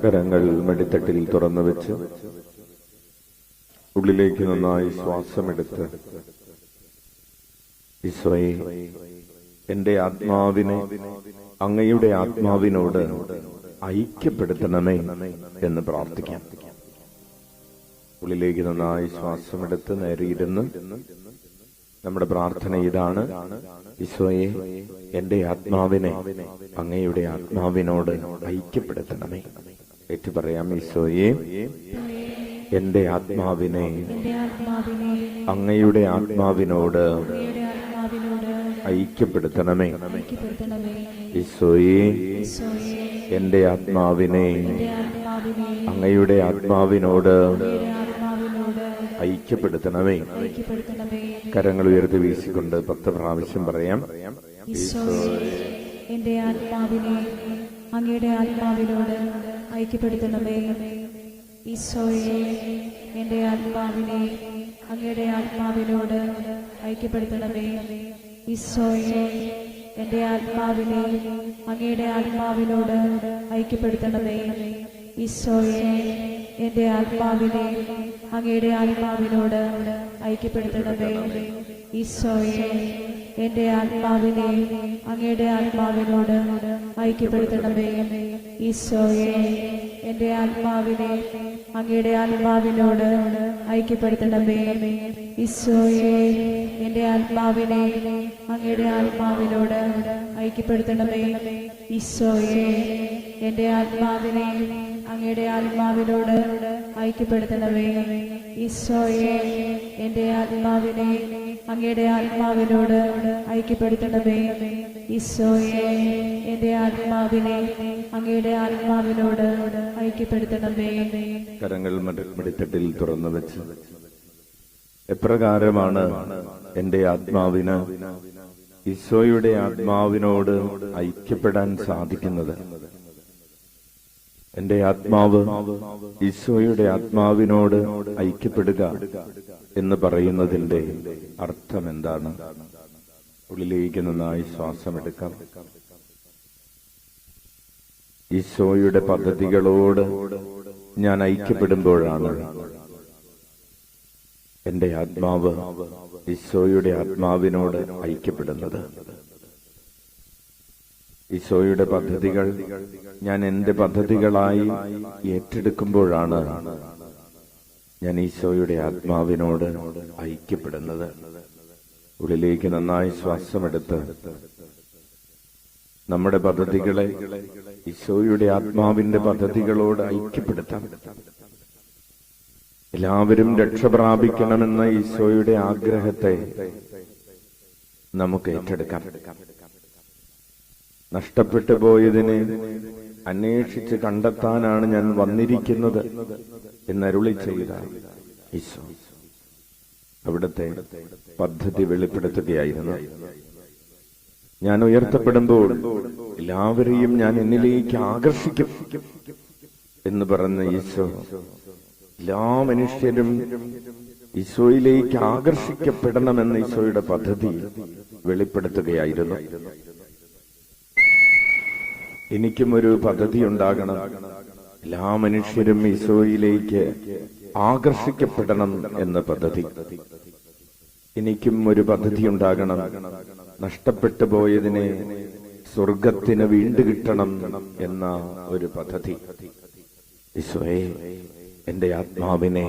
കരങ്ങൾ മെടിത്തട്ടിൽ തുറന്നു വെച്ച് ഉള്ളിലേക്ക് നന്നായി ശ്വാസമെടുത്ത് ഈശോയെ എന്റെ ആത്മാവിനെ അങ്ങയുടെ ആത്മാവിനോട് ഐക്യപ്പെടുത്തണമേ എന്ന് പ്രാർത്ഥിക്കാം. ഉള്ളിലേക്ക് നന്നായി ശ്വാസമെടുത്ത് നേരിയിരുന്ന് നമ്മുടെ പ്രാർത്ഥന ഇതാണ് ഈശോയെ എന്റെ ആത്മാവിനെ അങ്ങയുടെ ആത്മാവിനോട് ഐക്യപ്പെടുത്തണമേ ഏറ്റു പറയാം ഈശോയെ. എന്റെ ആത്മാവിനെ അങ്ങയുടെ ആത്മാവിനോട് ഐക്യപ്പെടുത്തണമേ. ഈശോയെ എന്റെ ആത്മാവിനെ അങ്ങയുടെ ആത്മാവിനോട് ഐക്യപ്പെടുത്തണമേ. കരങ്ങൾ ഉയർത്തി വീശിക്കൊണ്ട് പത്ത് പ്രാവശ്യം പറയാം. എന്റെ ആത്മാവിനെ അങ്ങയുടെ ആത്മാവിനോട് ഐക്യപ്പെടുത്തണമേ. ഈശോയെ എന്റെ ആത്മാവിനെ അങ്ങയുടെ ആത്മാവിനോട് ഐക്യപ്പെടുത്തണമേ. ഈശോയെ എന്റെ ആത്മാവിനെ അങ്ങയുടെ ആത്മാവിനോട് ഐക്യപ്പെടുത്തണമേ. ഈശോയെ എന്റെ ആത്മാവിനെ അങ്ങയുടെ ആത്മാവിനോട് ഐക്യപ്പെടുത്തണമേ. ഈശോയെ എന്റെ ആത്മാവിനെ അങ്ങയുടെ ആത്മാവിനോട് ഐക്യപ്പെടുത്തണമേ. ഈശോയെ എന്റെ ആത്മാവിനെ അങ്ങയുടെ ആത്മാവിനോട് ഐക്യപ്പെടുത്തണമേ. ഈശോയെ എന്റെ ആത്മാവിനെ അങ്ങയുടെ ആത്മാവിനോട് ഐക്യപ്പെടുത്തണമേ. ഈശോയെ എന്റെ ആത്മാവിനെ അങ്ങയുടെ ആത്മാവിനോട് ഐക്യപ്പെടുത്തണമേ. ഈശോയെ എന്റെ ആത്മാവിനെ അങ്ങയുടെ ആത്മാവിനോട് ഐക്യപ്പെടുത്തണമേ. ഈശോയെ എന്റെ ആത്മാവിനെ അങ്ങയുടെ ആത്മാവിനോട് ഐക്യപ്പെടുത്തണമേ. കരങ്ങൾ മടിത്തട്ടിൽ തുറന്നു വെച്ച്. എപ്രകാരമാണ് എന്റെ ആത്മാവിന് ഈശോയുടെ ആത്മാവിനോട് ഐക്യപ്പെടാൻ സാധിക്കുന്നത്? എന്റെ ആത്മാവ് ഈശോയുടെ ആത്മാവിനോട് ഐക്യപ്പെടുക എന്ന് പറയുന്നതിന്റെ അർത്ഥം എന്താണ് ഉള്ളിലേക്ക് നന്നായി ശ്വാസമെടുക്കാം. ഈശോയുടെ പദ്ധതികളോട് ഞാൻ ഐക്യപ്പെടുമ്പോഴാണ് എന്റെ ആത്മാവ് ഈശോയുടെ ആത്മാവിനോട് ഐക്യപ്പെടുന്നത്. ഈശോയുടെ പദ്ധതികൾ ഞാൻ എന്റെ പദ്ധതികളായി ഏറ്റെടുക്കുമ്പോഴാണ് ഞാൻ ഈശോയുടെ ആത്മാവിനോട് ഐക്യപ്പെടുന്നത്. ഉള്ളിലേക്ക് നന്നായി ശ്വാസമെടുത്ത് നമ്മുടെ പദ്ധതികളെ ഈശോയുടെ ആത്മാവിന്റെ പദ്ധതികളോട് ഐക്യപ്പെടുത്താം. എല്ലാവരും രക്ഷ പ്രാപിക്കണമെന്ന ഈശോയുടെ ആഗ്രഹത്തെ നമുക്ക് ഏറ്റെടുക്കാം. നഷ്ടപ്പെട്ടു പോയതിനെ അന്വേഷിച്ച് കണ്ടെത്താനാണ് ഞാൻ വന്നിരിക്കുന്നത് എന്നരുളി ചെയ്ത ഈശോ. അവിടുത്തെ പദ്ധതി വെളിപ്പെടുത്തുകയായിരുന്നു. ഞാൻ ഉയർത്തപ്പെടുമ്പോൾ എല്ലാവരെയും ഞാൻ എന്നിലേക്ക് ആകർഷിക്കും എന്ന് പറഞ്ഞ ഈശോ എല്ലാ മനുഷ്യരും ഈശോയിലേക്ക് ആകർഷിക്കപ്പെടണമെന്ന് ഈശോയുടെ പദ്ധതി വെളിപ്പെടുത്തുകയായിരുന്നു. എനിക്കും ഒരു പദ്ധതി ഉണ്ടാകണം. എല്ലാ മനുഷ്യരും ഈശോയിലേക്ക് ആകർഷിക്കപ്പെടണം എന്ന പദ്ധതി. എനിക്കും ഒരു പദ്ധതി ഉണ്ടാകണം. നഷ്ടപ്പെട്ടു പോയതിനെ സ്വർഗത്തിന് വീണ്ടു കിട്ടണം എന്ന ഒരു പദ്ധതി. ഈശോയെ എന്റെ ആത്മാവിനെ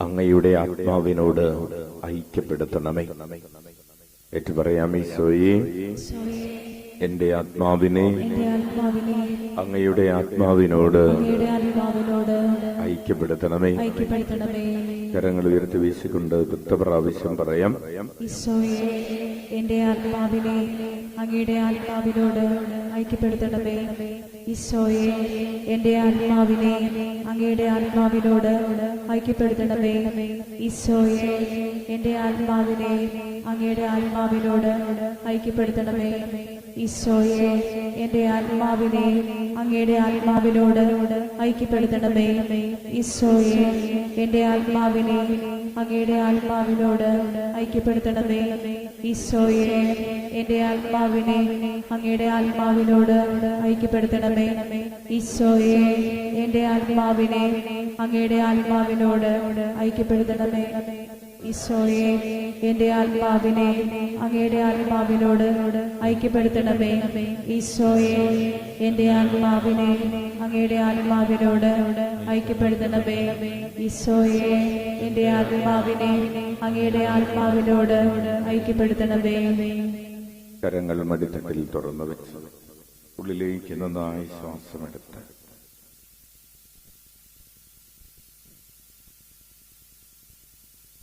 അങ്ങയുടെ ആത്മാവിനോട് ഐക്യപ്പെടുത്തണമേ. ഏറ്റു പറയാം ഈശോയെ. എന്റെ ആത്മാവിനെ അങ്ങയുടെ ആത്മാവിനോട് ഐക്യപ്പെടുത്തണമേ. കരങ്ങൾ ഉയർത്തി വീശിക്കൊണ്ട് പത്ത് പ്രാവശ്യം പറയാം എന്റെ ആത്മാവിനെ അങ്ങയുടെ ആത്മാവിനോട് ഐക്യപ്പെടുത്തണമേ. ഈശോയെ എന്റെ ആത്മാവിനെ അങ്ങയുടെ ആത്മാവിനോട് ഐക്യപ്പെടുത്തണമേ. ഈശോയെ എന്റെ ആത്മാവിനെ അങ്ങയുടെ ആത്മാവിനോട് ഐക്യപ്പെടുത്തണമേ. ഈശോയെ എന്റെ ആത്മാവിനെ അങ്ങയുടെ ആത്മാവിനോട് ഐക്യപ്പെടുത്തണമേ. ഈശോയെ എന്റെ ആത്മാവിനെ അങ്ങയുടെ ആത്മാവിനോട് ഐക്യപ്പെടുത്തണമേ. ഈശോയെ എന്റെ ആത്മാവിനെ അങ്ങയുടെ ആത്മാവിനോട് ഐക്യപ്പെടുത്തണമേ. ഈശോയെ എന്റെ ആത്മാവിനെ അങ്ങയുടെ ആത്മാവിനോട് ഐക്യപ്പെടുത്തണമേ. ഈശോയെ എന്റെ ആത്മാവിനെ അങ്ങയുടെ ആത്മാവിനോട് ഐക്യപ്പെടുത്തണമേ. ഈശോയെ എന്റെ ആത്മാവിനെ അങ്ങയുടെ ആത്മാവിനോട് ഐക്യപ്പെടുത്തണമേ. ഈശോയെ എന്റെ ആത്മാവിനെ അങ്ങയുടെ ആത്മാവിനോട് ഐക്യപ്പെടുത്തണമേ. കരങ്ങൾ മടിത്തട്ടിൽ തുറന്നു വെച്ചത് ഉള്ളിലേക്ക് നന്നായി ശ്വാസമെടുത്ത്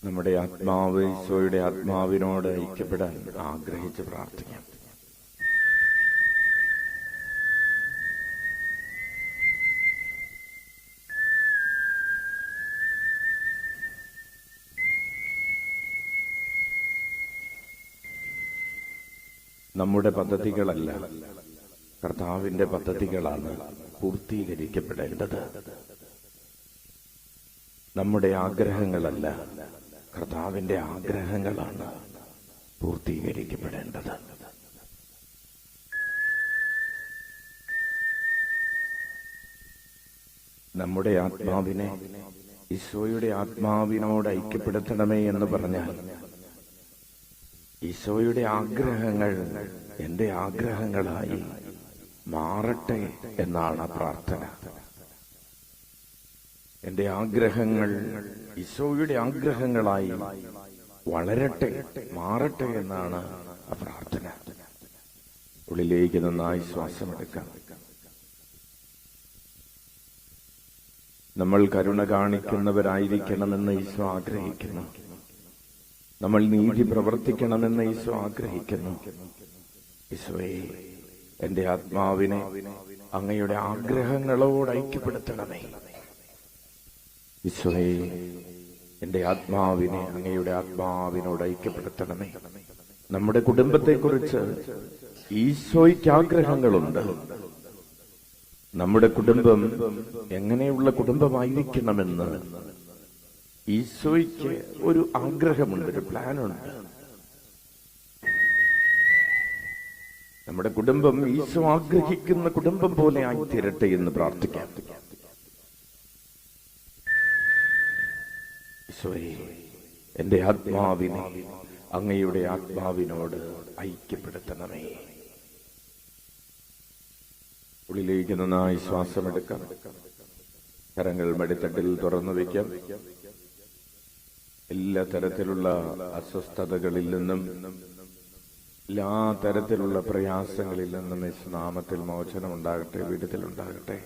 നമ്മുടെ ആത്മാവ് ഈശോയുടെ ആത്മാവിനോട് ഐക്യപ്പെടാൻ ആഗ്രഹിച്ച് പ്രാർത്ഥിക്കാം. നമ്മുടെ പദ്ധതികളല്ല കർത്താവിന്റെ പദ്ധതികളാണ് പൂർത്തീകരിക്കപ്പെടേണ്ടത്. നമ്മുടെ ആഗ്രഹങ്ങളല്ല കർത്താവിന്റെ ആഗ്രഹങ്ങളാണ് പൂർത്തീകരിക്കപ്പെടേണ്ടത്. നമ്മുടെ ആത്മാവിനെ ഈശോയുടെ ആത്മാവിനോട് ഐക്യപ്പെടുത്തണമേ എന്ന് പറഞ്ഞാൽ ഈശോയുടെ ആഗ്രഹങ്ങൾ എന്റെ ആഗ്രഹങ്ങളായി മാറട്ടെ എന്നാണ് പ്രാർത്ഥന. എന്റെ ആഗ്രഹങ്ങൾ ഈശോയുടെ ആഗ്രഹങ്ങളായി വളരട്ടെ മാറട്ടെ എന്നാണ് ആ പ്രാർത്ഥന. ഉള്ളിലേക്ക് നന്നായി ശ്വാസമെടുക്കാം. നമ്മൾ കരുണ കാണിക്കുന്നവരായിരിക്കണമെന്ന് ഈശോ ആഗ്രഹിക്കുന്നു. നമ്മൾ നീതി പ്രവർത്തിക്കണമെന്ന് ഈശോ ആഗ്രഹിക്കുന്നു. ഈശോയെ എന്റെ ആത്മാവിനെ അങ്ങയുടെ ആഗ്രഹങ്ങളോട് ഐക്യപ്പെടുത്തണമേ. ഈശോയെ എന്റെ ആത്മാവിനെ അങ്ങയുടെ ആത്മാവിനോട് ഐക്യപ്പെടുത്തണമേ. നമ്മുടെ കുടുംബത്തെക്കുറിച്ച് ഈശോയ്ക്ക് ആഗ്രഹങ്ങളുണ്ട്. നമ്മുടെ കുടുംബം എങ്ങനെയുള്ള കുടുംബമായിരിക്കണമെന്ന് ഈശോയ്ക്ക് ഒരു ആഗ്രഹമുണ്ട് ഒരു പ്ലാനുണ്ട്. നമ്മുടെ കുടുംബം ഈശോ ആഗ്രഹിക്കുന്ന കുടുംബം പോലെ ആയിത്തീരട്ടെ എന്ന് പ്രാർത്ഥിക്കാം. ഈശോയെ എന്റെ ആത്മാവിനെ അങ്ങയുടെ ആത്മാവിനോട് ഐക്യപ്പെടുത്തണമേ. ഉള്ളിലേക്ക് നന്നായി ശ്വാസമെടുക്കാം. കരങ്ങൾ മടിത്തട്ടിൽ തുറന്നു വയ്ക്കാം. എല്ലാ തരത്തിലുള്ള അസ്വസ്ഥതകളിൽ നിന്നും എല്ലാ തരത്തിലുള്ള പ്രയാസങ്ങളിൽ നിന്നും യേശുനാമത്തിൽ മോചനം ഉണ്ടാകട്ടെ വിടുതലുണ്ടാകട്ടെ.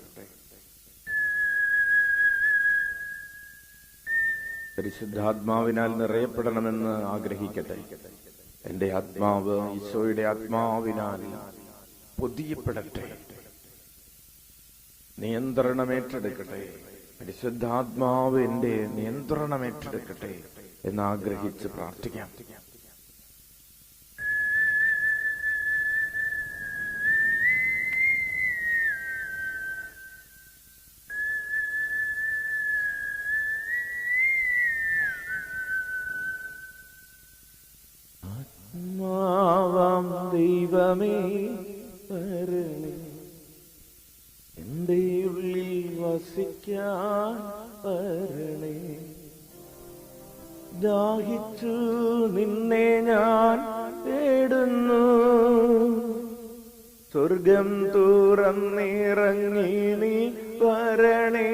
പരിശുദ്ധാത്മാവിനാൽ നിറയപ്പെടണമെന്ന് ആഗ്രഹിക്കട്ടെ. എന്റെ ആത്മാവ് ഈശോയുടെ ആത്മാവിനാൽ പൊതിയപ്പെടട്ടെ. നിയന്ത്രണമേറ്റെടുക്കട്ടെ. പരിശുദ്ധാത്മാവ് എന്റെ നിയന്ത്രണമേറ്റെടുക്കട്ടെ എന്നാഗ്രഹിച്ച് പ്രാർത്ഥിക്കാം. സ്വർഗം തുറന്നിറങ്ങി നീ വരണേ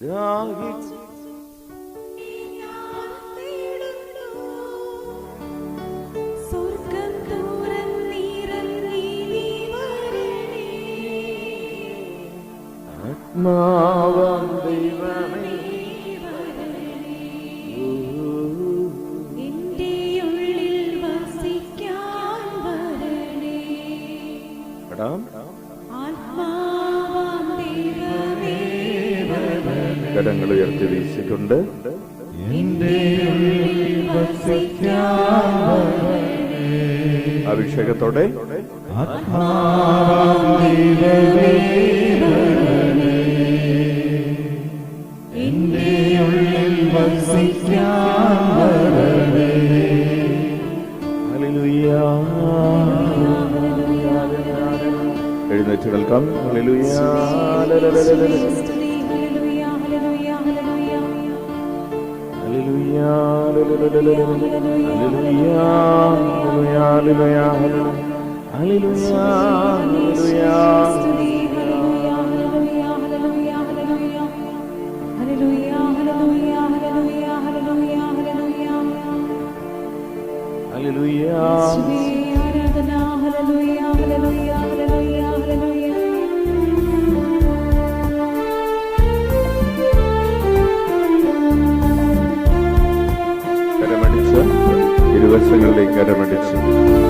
ദാഹിച്ചു. ആത്മാവാം കരങ്ങൾ ഉയർത്തി വീശിക്കൊണ്ട് അഭിഷേകത്തോടെ അവസ്ഥകളിലേക്ക് അരമടിച്ചു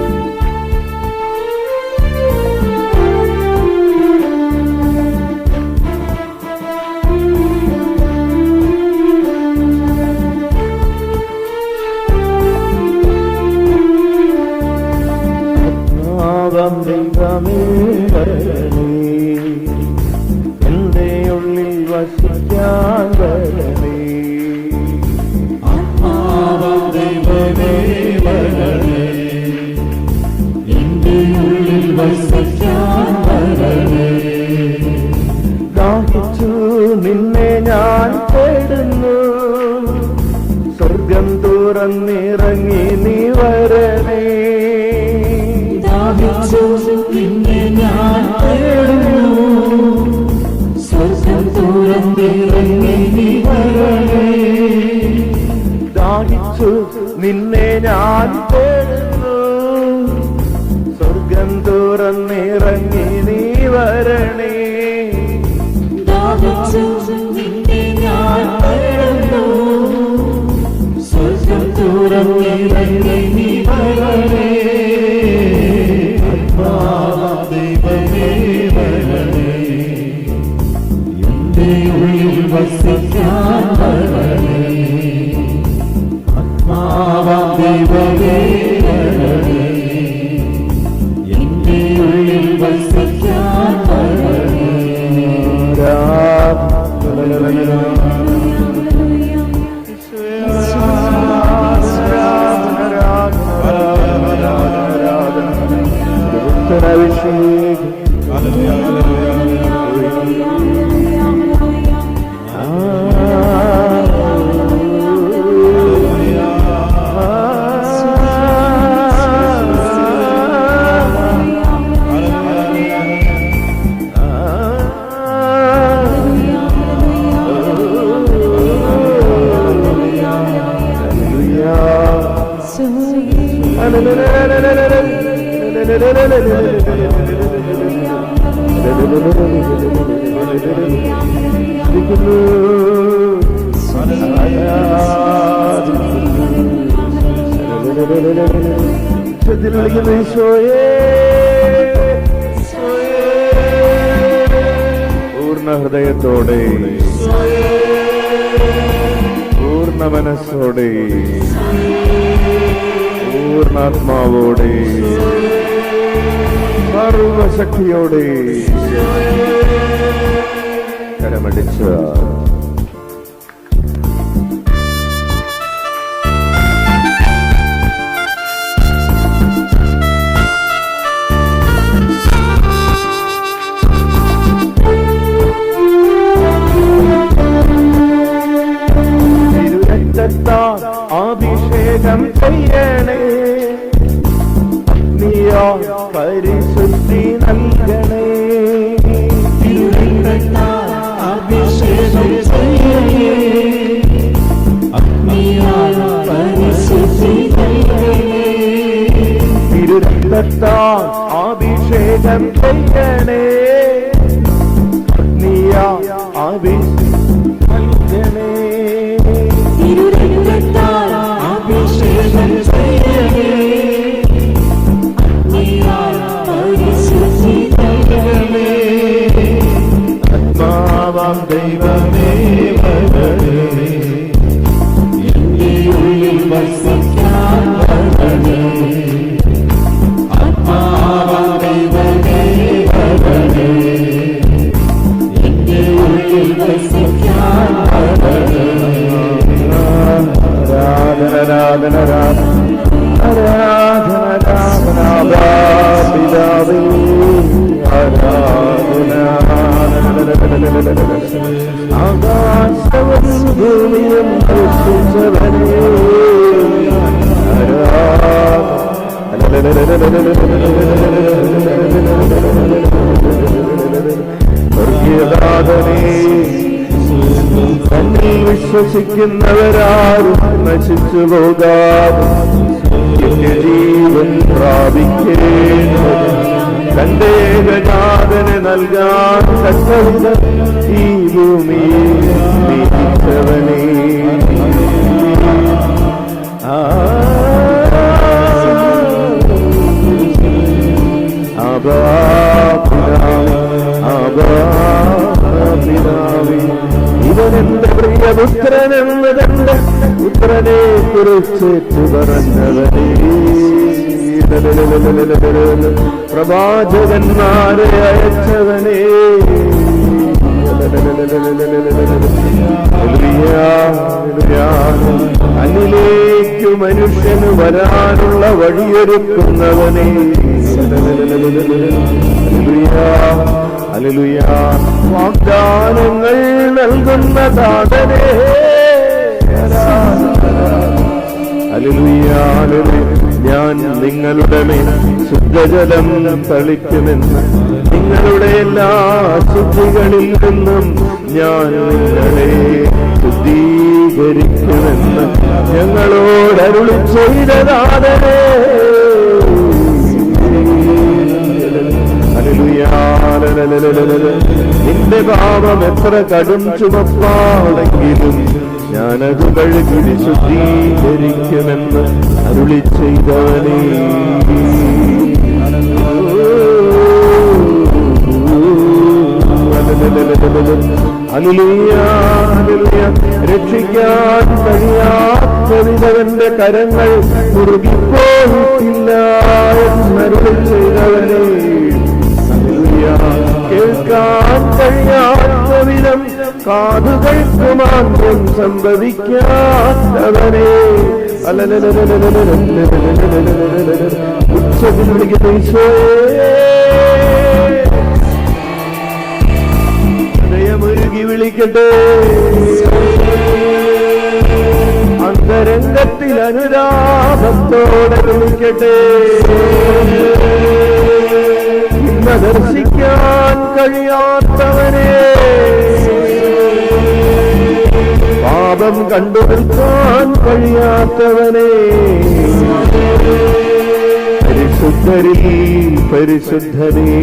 പൂർണ ഹൃദയത്തോടെ പൂർണ മനസ്സോടെ പൂർണാത്മാവോടെ സർവശക്തിയോടെ. കരമടിച്ച് തിരുരക്തത്താൽ അഭിഷേകം ചെയ്യണേ. നീയോ പരിശുദ്ധി നൽകണേ. அபிஷேகத்தான் அபிஷேகம் செய்யனே. നൽകാൻ തക്കവിധം ഈ ഭൂമിയിൽ പിതാവേ ഇവനെന്റെ പ്രിയപുത്രനെന്ന് തന്റെ പുത്രനെ കുറിച്ച് പറഞ്ഞവനേ പ്രവാചകന്മാരെ അയച്ചവനേ. അന്നിലേക്ക് മനുഷ്യന് വരാനുള്ള വഴിയൊരുക്കുന്നവനേ. അലലുയാ വാഗ്ദാനങ്ങൾ നൽകുന്ന ദാതനെ. ഹല്ലേലൂയ. ഞാൻ നിങ്ങളുടെ മേൽ ശുദ്ധജലം തളിക്കുമെന്ന് നിങ്ങളുടെ എല്ലാ ശുദ്ധികളിൽ നിന്നും ഞാൻ നിങ്ങളെ ശുദ്ധീകരിക്കുമെന്ന് ഞങ്ങളോട് അരുളി ചെയ്തതാതനേ നിന്റെ പാപം എത്ര കടും ചുമപ്പാണെങ്കിലും ഞാനത് കഴുകി വിശുദ്ധീകരിക്കുമെന്ന് അരുളി ചെയ്താലേ. രക്ഷിക്കാൻ കഴിയാത്തവിധവന്റെ കരങ്ങൾ മുറുകിപ്പോയിട്ടില്ല എന്നരുളി ചെയ്തവനെ. കേൾക്കാൻ കഴിയാത്ത വിധം കാതുകൾക്ക് മാത്രം സംഭവിക്കാത്തവനെ ഉച്ചത്തിൽ വിളിക്കുന്ന ഹൃദയമുരുകി വിളിക്കട്ടെ. അന്തരംഗത്തിൽ അനുരാഗത്തോടെ വിളിക്കട്ടെ. ദർശിക്കാൻ കഴിയാത്തവനെ. പാപം കണ്ടു നിൽക്കാൻ കഴിയാത്തവനെ. പരിശുദ്ധരി പരിശുദ്ധനെ.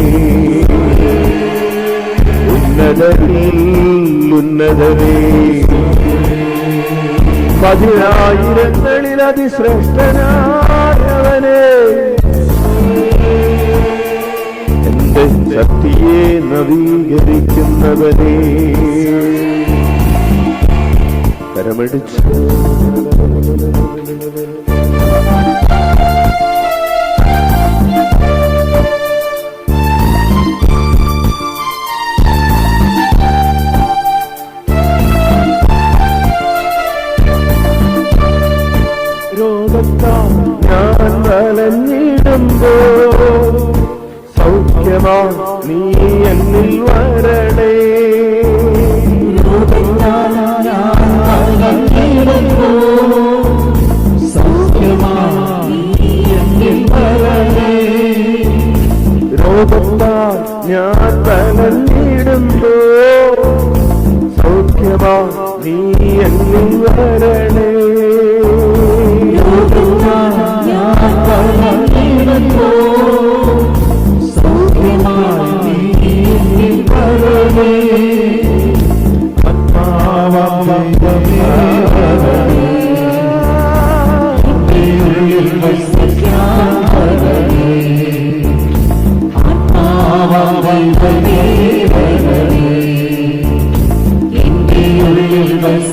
ഉന്നതരിൽ ഉന്നതനേ. പതിനായിരങ്ങളിൽ അതിശ്രേഷ്ഠനായവനെ. എന്റെ ശക്തിയെ നവീകരിക്കുന്നവനെ. കരമടിച്ചു. രോഗത്താൽ ഞാൻ വലഞ്ഞിടുമ്പോ സൗഖ്യമാ നീ എന്നിൽ വരണേ. നീ എന്നിൽ വരണേ. members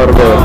korban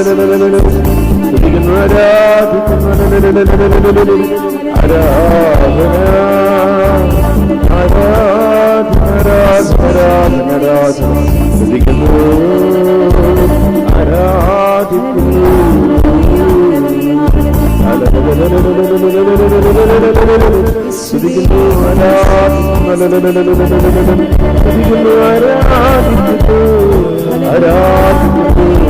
ആരാധിക്കുന്നു? ആരാധിക്കുന്നു ആരാധിക്കുന്നു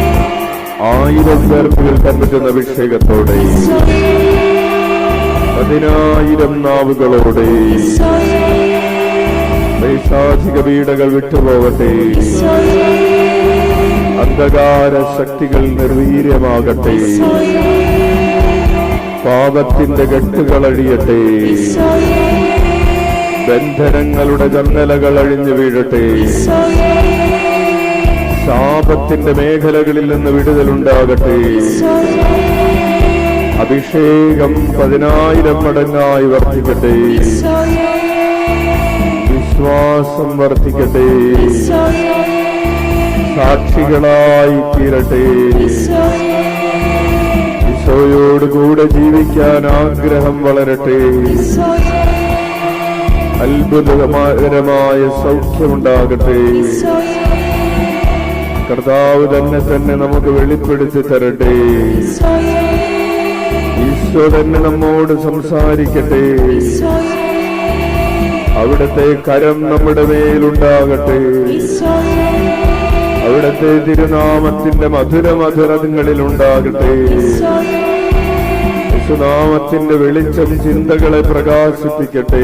ആയിരം പേർക്ക് കേൾക്കാൻ പറ്റുന്ന അഭിഷേകത്തോടെ പതിനായിരം നാവുകളോടെ പൈശാചിക പീഡകൾ വിട്ടുപോകട്ടെ അന്ധകാര ശക്തികൾ നിർവീര്യമാകട്ടെ പാപത്തിന്റെ കെട്ടുകൾ അഴിയട്ടെ ബന്ധനങ്ങളുടെ ജന്നലകൾ അഴിഞ്ഞു വീഴട്ടെ ശാപത്തിന്റെ മേഖലകളിൽ നിന്ന് വിടുതലുണ്ടാകട്ടെ. അഭിഷേകം പതിനായിരം മടങ്ങായി വർദ്ധിക്കട്ടെ. വിശ്വാസം വർദ്ധിക്കട്ടെ. സാക്ഷികളായി തീരട്ടെ. ഈശോയോട് കൂടെ ജീവിക്കാൻ ആഗ്രഹം വളരട്ടെ. അത്ഭുതകരമായ സൗഖ്യമുണ്ടാകട്ടെ. കർത്താവ് തന്നെ തന്നെ നമുക്ക് വെളിപ്പെടുത്തി തരട്ടെ. ഈശോ തന്നെ നമ്മോട് സംസാരിക്കട്ടെ. അവിടത്തെ കരം നമ്മുടെ മേലുണ്ടാകട്ടെ. അവിടത്തെ തിരുനാമത്തിന്റെ മധുര മധുരങ്ങളിൽ ഉണ്ടാകട്ടെ. ഈശോയേ യേശുനാമത്തിന്റെ വെളിച്ചം ചിന്തകളെ പ്രകാശിപ്പിക്കട്ടെ.